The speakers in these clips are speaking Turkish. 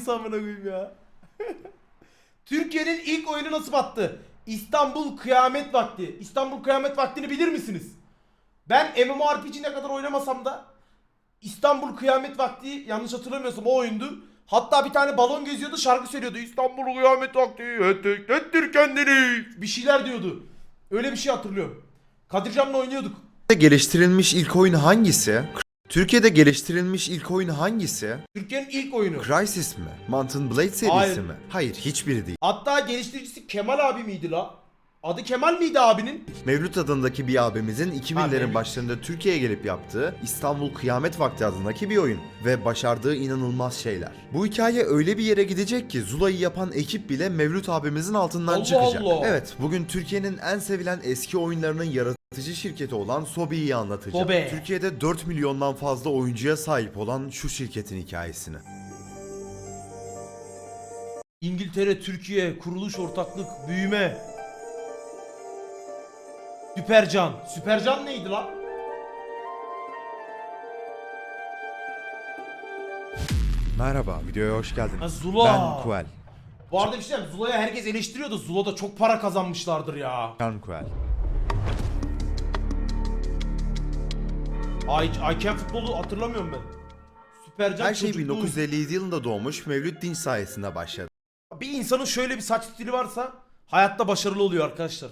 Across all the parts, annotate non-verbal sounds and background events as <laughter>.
aynısı amına koyayım ya. <laughs> Türkiye'nin ilk oyunu nasıl battı? İstanbul Kıyamet Vakti. İstanbul Kıyamet Vakti'ni bilir misiniz? Ben MMORPG ne kadar oynamasam da İstanbul Kıyamet Vakti yanlış hatırlamıyorsam o oyundu. Hatta bir tane balon geziyordu şarkı söylüyordu. İstanbul Kıyamet Vakti ettir, ettir kendini. Bir şeyler diyordu. Öyle bir şey hatırlıyorum. Kadircan'la oynuyorduk. geliştirilmiş ilk oyun hangisi? Türkiye'de geliştirilmiş ilk oyun hangisi? Türkiye'nin ilk oyunu. Crysis mi? Mountain Blade serisi Hayır. mi? Hayır, hiçbiri değil. Hatta geliştiricisi Kemal abi miydi la? Adı Kemal miydi abinin? Mevlüt adındaki bir abimizin 2000'lerin Mevlüt. başlarında Türkiye'ye gelip yaptığı İstanbul Kıyamet Vakti adındaki bir oyun ve başardığı inanılmaz şeyler. Bu hikaye öyle bir yere gidecek ki Zula'yı yapan ekip bile Mevlüt abimizin altından Allah çıkacak. Allah. Evet, bugün Türkiye'nin en sevilen eski oyunlarının yaratıcı şirketi olan Sobi'yi anlatacağım. Sobe. Türkiye'de 4 milyondan fazla oyuncuya sahip olan şu şirketin hikayesini. İngiltere, Türkiye, kuruluş, ortaklık, büyüme. Süpercan. Süpercan neydi la? Merhaba, videoya hoş geldiniz. Ha, Zula. Ben Kuel. Bu arada bir şey diyeyim, Zula'ya herkes eleştiriyordu. Zula'da çok para kazanmışlardır ya. Can Kuel. Ay, Ayken futbolu hatırlamıyorum ben. Süpercan Her şey çocukluğu. 1957 yılında doğmuş Mevlüt Dinç sayesinde başladı. Bir insanın şöyle bir saç stili varsa hayatta başarılı oluyor arkadaşlar.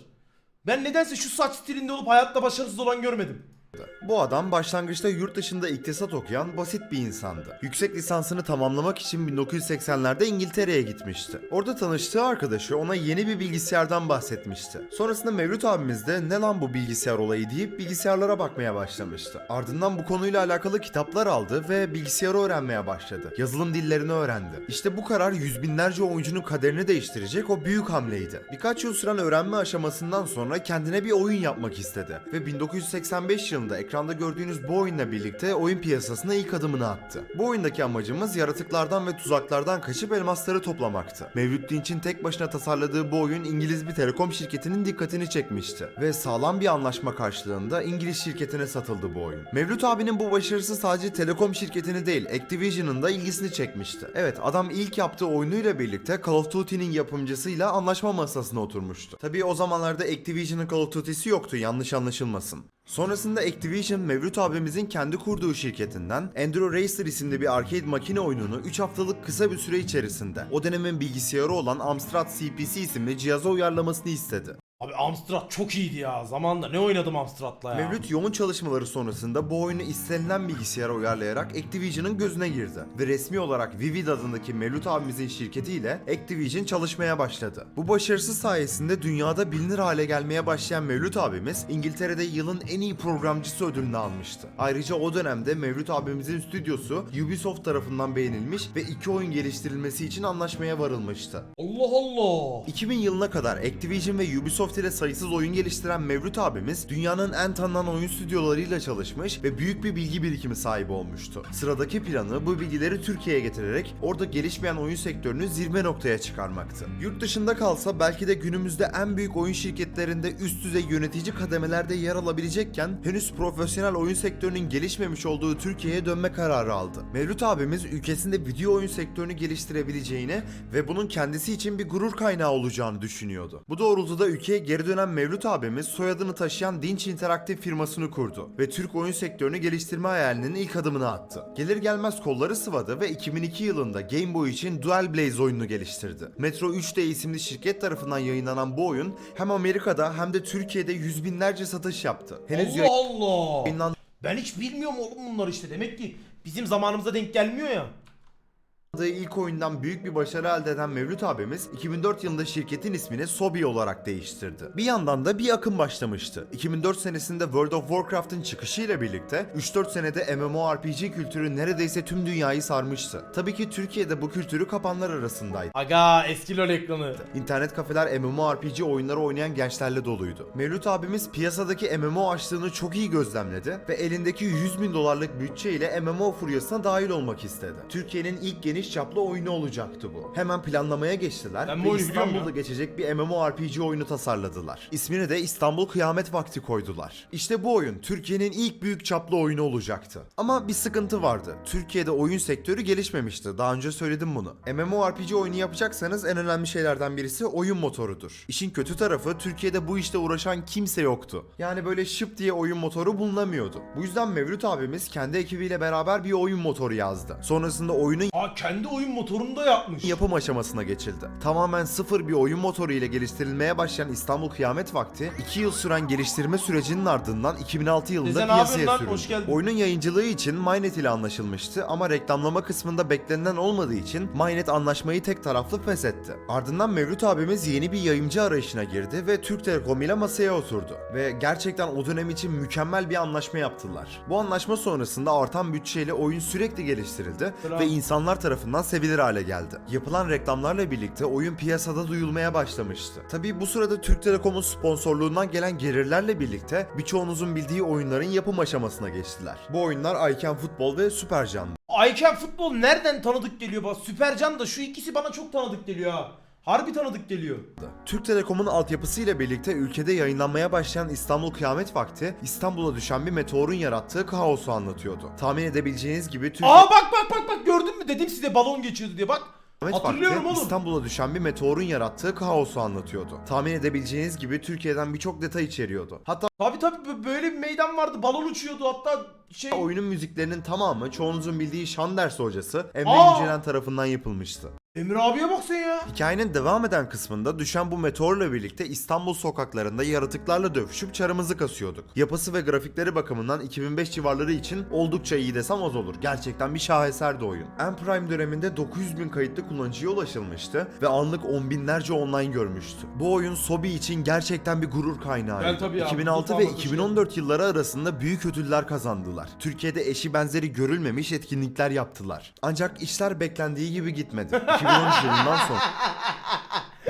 Ben nedense şu saç stilinde olup hayatta başarısız olan görmedim. Bu adam başlangıçta yurt dışında iktisat okuyan basit bir insandı. Yüksek lisansını tamamlamak için 1980'lerde İngiltere'ye gitmişti. Orada tanıştığı arkadaşı ona yeni bir bilgisayardan bahsetmişti. Sonrasında Mevlüt abimiz de ne lan bu bilgisayar olayı deyip bilgisayarlara bakmaya başlamıştı. Ardından bu konuyla alakalı kitaplar aldı ve bilgisayarı öğrenmeye başladı. Yazılım dillerini öğrendi. İşte bu karar yüz binlerce oyuncunun kaderini değiştirecek o büyük hamleydi. Birkaç yıl süren öğrenme aşamasından sonra kendine bir oyun yapmak istedi. Ve 1985 yılında ekranda gördüğünüz bu oyunla birlikte oyun piyasasına ilk adımını attı. Bu oyundaki amacımız yaratıklardan ve tuzaklardan kaçıp elmasları toplamaktı. Mevlüt Dinç'in tek başına tasarladığı bu oyun İngiliz bir telekom şirketinin dikkatini çekmişti. Ve sağlam bir anlaşma karşılığında İngiliz şirketine satıldı bu oyun. Mevlüt abinin bu başarısı sadece telekom şirketini değil Activision'ın da ilgisini çekmişti. Evet adam ilk yaptığı oyunuyla birlikte Call of Duty'nin yapımcısıyla anlaşma masasına oturmuştu. Tabii o zamanlarda Activision'ın Call of Duty'si yoktu yanlış anlaşılmasın. Sonrasında Activision Mevlüt abimizin kendi kurduğu şirketinden Enduro Racer isimli bir arcade makine oyununu 3 haftalık kısa bir süre içerisinde o dönemin bilgisayarı olan Amstrad CPC isimli cihaza uyarlamasını istedi. Abi Amstrad çok iyiydi ya. Zamanında ne oynadım Amstrad'la ya. Mevlüt yoğun çalışmaları sonrasında bu oyunu istenilen bilgisayara uyarlayarak Activision'ın gözüne girdi. Ve resmi olarak Vivid adındaki Mevlüt abimizin şirketiyle Activision çalışmaya başladı. Bu başarısı sayesinde dünyada bilinir hale gelmeye başlayan Mevlüt abimiz İngiltere'de yılın en iyi programcısı ödülünü almıştı. Ayrıca o dönemde Mevlüt abimizin stüdyosu Ubisoft tarafından beğenilmiş ve iki oyun geliştirilmesi için anlaşmaya varılmıştı. Allah Allah. 2000 yılına kadar Activision ve Ubisoft ile sayısız oyun geliştiren Mevlüt abimiz dünyanın en tanınan oyun stüdyolarıyla çalışmış ve büyük bir bilgi birikimi sahibi olmuştu. Sıradaki planı bu bilgileri Türkiye'ye getirerek orada gelişmeyen oyun sektörünü zirve noktaya çıkarmaktı. Yurt dışında kalsa belki de günümüzde en büyük oyun şirketlerinde üst düzey yönetici kademelerde yer alabilecekken henüz profesyonel oyun sektörünün gelişmemiş olduğu Türkiye'ye dönme kararı aldı. Mevlüt abimiz ülkesinde video oyun sektörünü geliştirebileceğini ve bunun kendisi için bir gurur kaynağı olacağını düşünüyordu. Bu doğrultuda ülkeye geri dönen Mevlüt abimiz soyadını taşıyan Dinç Interaktif firmasını kurdu ve Türk oyun sektörünü geliştirme hayalinin ilk adımını attı. Gelir gelmez kolları sıvadı ve 2002 yılında Game Boy için Dual Blaze oyununu geliştirdi. Metro 3D isimli şirket tarafından yayınlanan bu oyun hem Amerika'da hem de Türkiye'de yüz binlerce satış yaptı. Henüz Allah Allah. yayınlandığı Ben hiç bilmiyorum oğlum bunlar işte. Demek ki bizim zamanımıza denk gelmiyor ya. İlk oyundan büyük bir başarı elde eden Mevlüt abimiz 2004 yılında şirketin ismini Sobi olarak değiştirdi. Bir yandan da bir akım başlamıştı. 2004 senesinde World of Warcraft'ın çıkışıyla birlikte 3-4 senede MMORPG kültürü neredeyse tüm dünyayı sarmıştı. Tabii ki Türkiye'de bu kültürü kapanlar arasındaydı. Aga eski LoL ekranı. İnternet kafeler MMORPG oyunları oynayan gençlerle doluydu. Mevlüt abimiz piyasadaki MMO açlığını çok iyi gözlemledi ve elindeki 100 bin dolarlık bütçeyle MMO furyasına dahil olmak istedi. Türkiye'nin ilk geniş geniş çaplı oyunu olacaktı bu. Hemen planlamaya geçtiler Ben ve oyunu İstanbul'da geçecek bir MMORPG oyunu tasarladılar. İsmini de İstanbul Kıyamet Vakti koydular. İşte bu oyun Türkiye'nin ilk büyük çaplı oyunu olacaktı. Ama bir sıkıntı vardı. Türkiye'de oyun sektörü gelişmemişti. Daha önce söyledim bunu. MMORPG oyunu yapacaksanız en önemli şeylerden birisi oyun motorudur. İşin kötü tarafı Türkiye'de bu işte uğraşan kimse yoktu. Yani böyle şıp diye oyun motoru bulunamıyordu. Bu yüzden Mevlüt abimiz kendi ekibiyle beraber bir oyun motoru yazdı. Sonrasında oyunun Aa kendi oyun motorunu da yapmış. yapım aşamasına geçildi. Tamamen sıfır bir oyun motoru ile geliştirilmeye başlayan İstanbul Kıyamet Vakti 2 yıl süren geliştirme sürecinin ardından 2006 yılında Teyze ne piyasaya? Hoş sürüldü. geldin. Oyunun yayıncılığı için Mynet ile anlaşılmıştı ama reklamlama kısmında beklenilen olmadığı için Mynet anlaşmayı tek taraflı feshetti. Ardından Mevlüt abimiz yeni bir yayıncı arayışına girdi ve Türk Telekom ile masaya oturdu. Ve gerçekten o dönem için mükemmel bir anlaşma yaptılar. Bu anlaşma sonrasında artan bütçeyle oyun sürekli geliştirildi Bravo. ve insanlar tarafından sevilir hale geldi. Yapılan reklamlarla birlikte oyun piyasada duyulmaya başlamıştı. Tabii bu sırada Türk Telekom'un sponsorluğundan gelen gelirlerle birlikte birçoğunuzun bildiği oyunların yapım aşamasına geçtiler. Bu oyunlar Ayken Futbol ve Süpercan. Ayken futbol nereden tanıdık geliyor bak. Süpercan da şu ikisi bana çok tanıdık geliyor ha. Harbi tanıdık geliyor. Türk Telekom'un altyapısıyla birlikte ülkede yayınlanmaya başlayan İstanbul Kıyamet Vakti, İstanbul'a düşen bir meteorun yarattığı kaosu anlatıyordu. Tahmin edebileceğiniz gibi Türk Aa bak bak bak bak gördün mü dedim size balon geçiyordu diye bak. Kıyamet Hatırlıyorum Vakti, oğlum. İstanbul'a düşen bir meteorun yarattığı kaosu anlatıyordu. Tahmin edebileceğiniz gibi Türkiye'den birçok detay içeriyordu. Hatta Tabi tabi böyle bir meydan vardı balon uçuyordu hatta şey. oyunun müziklerinin tamamı çoğunuzun bildiği Şanders hocası Emre Aa! Yücelen tarafından yapılmıştı. Emir abiye bak sen ya. Hikayenin devam eden kısmında düşen bu meteorla birlikte İstanbul sokaklarında yaratıklarla dövüşüp çarımızı kasıyorduk. Yapısı ve grafikleri bakımından 2005 civarları için oldukça iyi desem az olur. Gerçekten bir şaheserdi oyun. En Prime döneminde 900 bin kayıtlı kullanıcıya ulaşılmıştı ve anlık on binlerce online görmüştü. Bu oyun Sobi için gerçekten bir gurur kaynağı. Ben tabii ya, 2006 bu ve şey. 2014 yılları arasında büyük ödüller kazandılar. Türkiye'de eşi benzeri görülmemiş etkinlikler yaptılar. Ancak işler beklendiği gibi gitmedi. <laughs> 2013 yılından sonra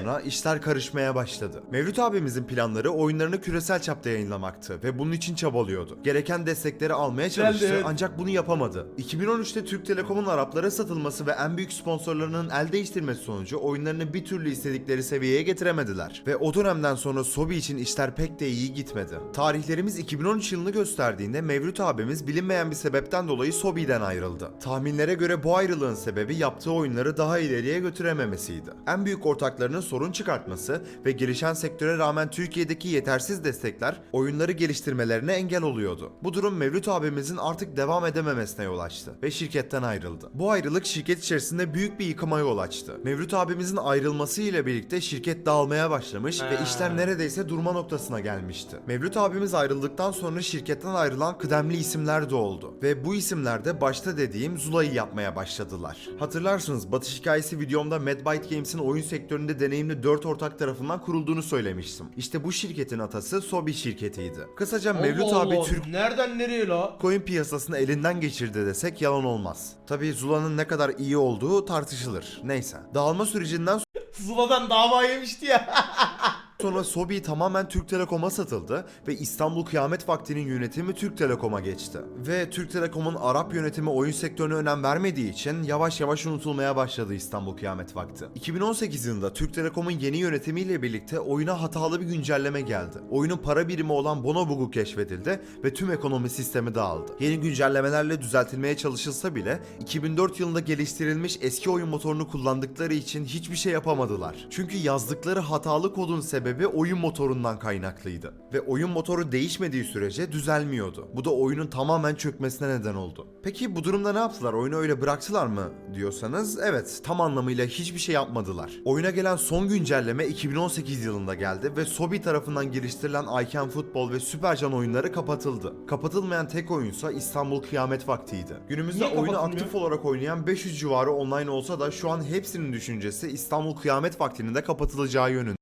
sonra işler karışmaya başladı. Mevlüt abimizin planları oyunlarını küresel çapta yayınlamaktı ve bunun için çabalıyordu. Gereken destekleri almaya çalıştı evet. ancak bunu yapamadı. 2013'te Türk Telekom'un Araplara satılması ve en büyük sponsorlarının el değiştirmesi sonucu oyunlarını bir türlü istedikleri seviyeye getiremediler. Ve o dönemden sonra Sobi için işler pek de iyi gitmedi. Tarihlerimiz 2013 yılını gösterdiğinde Mevlüt abimiz bilinmeyen bir sebepten dolayı Sobi'den ayrıldı. Tahminlere göre bu ayrılığın sebebi yaptığı oyunları daha ileriye götürememesiydi. En büyük ortaklarının sorun çıkartması ve gelişen sektöre rağmen Türkiye'deki yetersiz destekler oyunları geliştirmelerine engel oluyordu. Bu durum Mevlüt abimizin artık devam edememesine yol açtı ve şirketten ayrıldı. Bu ayrılık şirket içerisinde büyük bir yıkıma yol açtı. Mevlüt abimizin ayrılması ile birlikte şirket dağılmaya başlamış ve işler neredeyse durma noktasına gelmişti. Mevlüt abimiz ayrıldıktan sonra şirketten ayrılan kıdemli isimler de oldu. Ve bu isimler de başta dediğim Zula'yı yapmaya başladılar. Hatırlarsınız Batış Hikayesi videomda Madbyte Games'in oyun sektöründe deneyimli 4 ortak tarafından kurulduğunu söylemiştim. İşte bu şirketin atası Sobi şirketiydi. Kısaca Mevlüt Allah abi Allah, Türk Nereden nereye la? Coin piyasasını elinden geçirdi desek yalan olmaz. Tabi Zula'nın ne kadar iyi olduğu tartışılır. Neyse. Dağılma sürecinden <laughs> Zula'dan dava yemişti ya. <laughs> Sonra Sobi tamamen Türk Telekom'a satıldı ve İstanbul Kıyamet Vakti'nin yönetimi Türk Telekom'a geçti. Ve Türk Telekom'un Arap yönetimi oyun sektörüne önem vermediği için yavaş yavaş unutulmaya başladı İstanbul Kıyamet Vakti. 2018 yılında Türk Telekom'un yeni yönetimiyle birlikte oyuna hatalı bir güncelleme geldi. Oyunun para birimi olan Bonobug'u keşfedildi ve tüm ekonomi sistemi dağıldı. Yeni güncellemelerle düzeltilmeye çalışılsa bile 2004 yılında geliştirilmiş eski oyun motorunu kullandıkları için hiçbir şey yapamadılar. Çünkü yazdıkları hatalı kodun sebebi oyun motorundan kaynaklıydı. Ve oyun motoru değişmediği sürece düzelmiyordu. Bu da oyunun tamamen çökmesine neden oldu. Peki bu durumda ne yaptılar? Oyunu öyle bıraktılar mı diyorsanız evet tam anlamıyla hiçbir şey yapmadılar. Oyuna gelen son güncelleme 2018 yılında geldi ve Sobi tarafından geliştirilen Ayken Futbol ve Süpercan oyunları kapatıldı. Kapatılmayan tek oyunsa İstanbul Kıyamet Vakti'ydi. Günümüzde Niye oyunu aktif olarak oynayan 500 civarı online olsa da şu an hepsinin düşüncesi İstanbul Kıyamet Vakti'nin de kapatılacağı yönünde.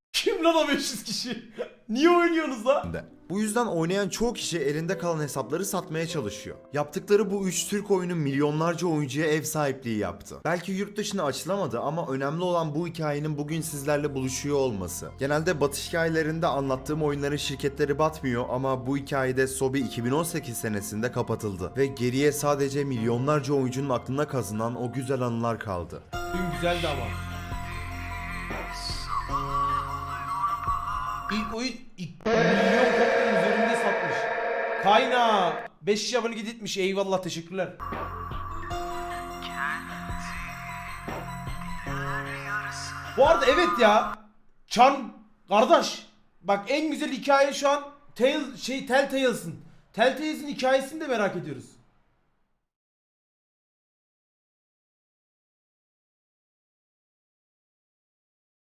Kim lan o 500 kişi? Niye oynuyorsunuz la? Bu yüzden oynayan çoğu kişi elinde kalan hesapları satmaya çalışıyor. Yaptıkları bu 3 Türk oyunu milyonlarca oyuncuya ev sahipliği yaptı. Belki yurt dışına açılamadı ama önemli olan bu hikayenin bugün sizlerle buluşuyor olması. Genelde batış hikayelerinde anlattığım oyunların şirketleri batmıyor ama bu hikayede Sobi 2018 senesinde kapatıldı ve geriye sadece milyonlarca oyuncunun aklına kazınan o güzel anılar kaldı. Oyun güzeldi ama. İlk oyun ilk milyon kopyanın üzerinde satmış. Kayna 5 kişi abone gitmiş. Eyvallah teşekkürler. Bu arada evet ya. Çan kardeş. Bak en güzel hikaye şu an Tale şey Telltale'sın. Telltale's'in hikayesini de merak ediyoruz.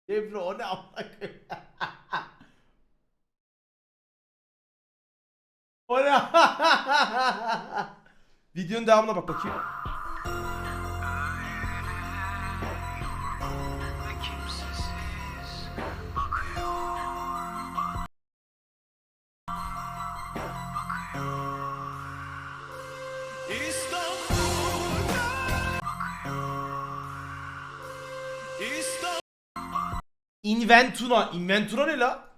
Ebru o ne amına <laughs> O ne? <laughs> Videonun devamına bak bakayım. Inventura. Inventura ne la?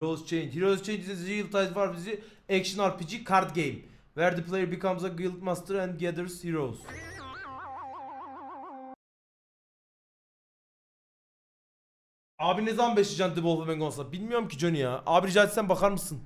Heroes Change. Heroes Change is a real-time RPG action RPG card game where the player becomes a guild master and gathers heroes. Abi ne zaman beşleyeceksin The konusunda? Bilmiyorum ki Johnny ya. Abi rica etsem bakar mısın?